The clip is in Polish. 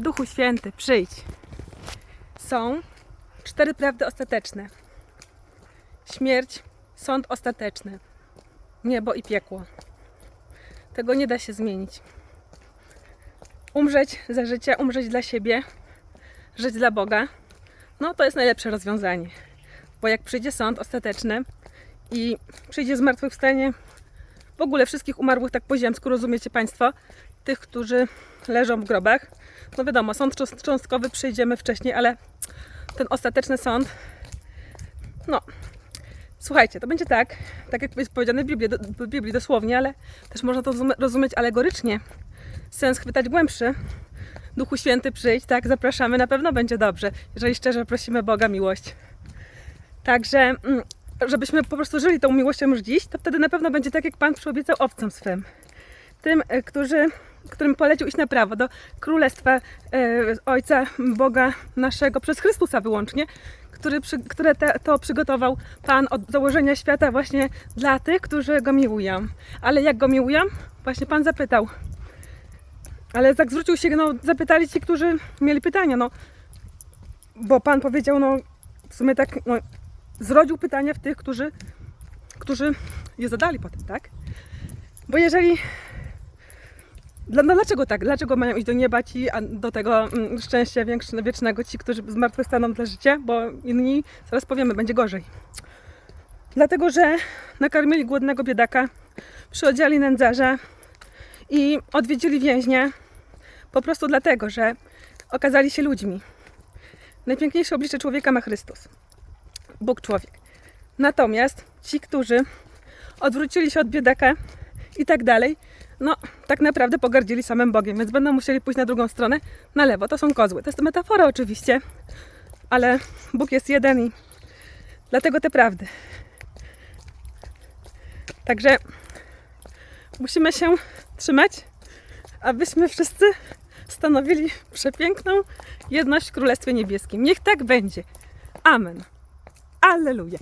Duchu Święty, przyjdź. Są cztery prawdy ostateczne. Śmierć, sąd ostateczny, niebo i piekło. Tego nie da się zmienić. Umrzeć za życia, umrzeć dla siebie, żyć dla Boga, no to jest najlepsze rozwiązanie. Bo jak przyjdzie sąd ostateczny i przyjdzie zmartwychwstanie w ogóle wszystkich umarłych tak po ziemsku, rozumiecie Państwo? Tych, którzy leżą w grobach. No wiadomo, sąd cząst- cząstkowy przyjdziemy wcześniej, ale ten ostateczny sąd, no, słuchajcie, to będzie tak, tak jak jest powiedziane w Biblii, do, w Biblii dosłownie, ale też można to rozumie- rozumieć alegorycznie. Sens chwytać głębszy. Duchu Święty przyjdź, tak, zapraszamy, na pewno będzie dobrze, jeżeli szczerze prosimy Boga miłość. Także, mm, żebyśmy po prostu żyli tą miłością już dziś, to wtedy na pewno będzie tak, jak Pan przyobiecał owcom swym. Tym, e, którzy, którym polecił iść na prawo, do Królestwa e, Ojca Boga naszego, przez Chrystusa wyłącznie, który, przy, które te, to przygotował Pan od założenia świata właśnie dla tych, którzy Go miłują. Ale jak Go miłują? Właśnie Pan zapytał. Ale tak zwrócił się, no zapytali ci, którzy mieli pytania, no. Bo Pan powiedział, no w sumie tak, no, zrodził pytania w tych, którzy, którzy je zadali potem, tak? Bo jeżeli. No dlaczego tak? Dlaczego mają iść do nieba ci, a do tego mm, szczęścia większe- wiecznego ci, którzy zmartwychwstaną dla życia? Bo inni, zaraz powiemy, będzie gorzej. Dlatego, że nakarmili głodnego biedaka, przyodziali nędzarza i odwiedzili więźnia po prostu dlatego, że okazali się ludźmi. Najpiękniejsze oblicze człowieka ma Chrystus. Bóg człowiek. Natomiast ci, którzy odwrócili się od biedaka i tak dalej, no tak naprawdę pogardzili samym Bogiem, więc będą musieli pójść na drugą stronę, na lewo. To są kozły. To jest metafora oczywiście, ale Bóg jest jeden i dlatego te prawdy. Także musimy się trzymać, abyśmy wszyscy stanowili przepiękną jedność w Królestwie Niebieskim. Niech tak będzie. Amen. Alleluja.